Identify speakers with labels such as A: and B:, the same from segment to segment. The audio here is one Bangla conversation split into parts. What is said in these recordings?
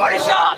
A: 我的兄。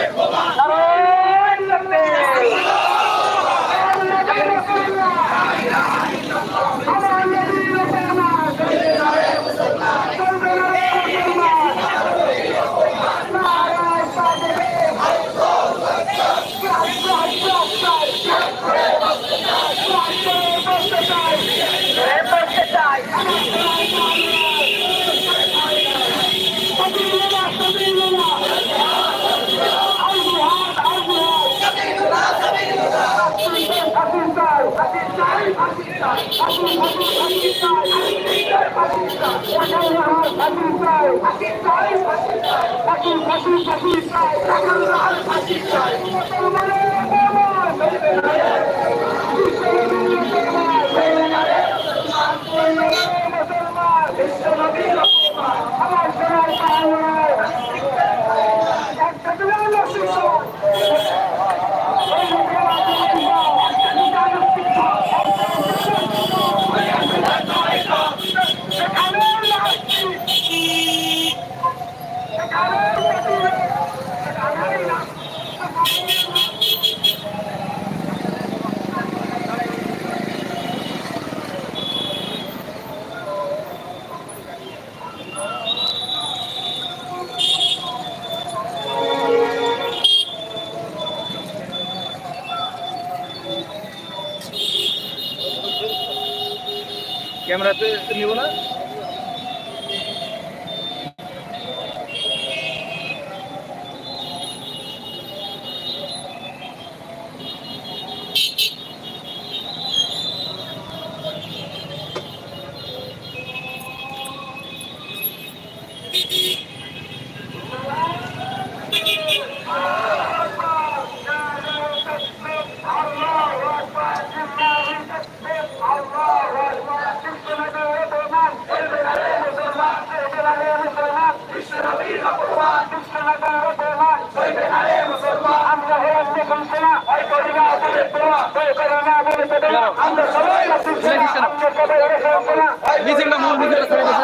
A: আমার সোনার
B: ক্যামেরাতে নিব না।
A: মিছিলটা মূল মিছিলটা ছেড়ে গেছে।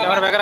B: আমার
A: ব্যাগে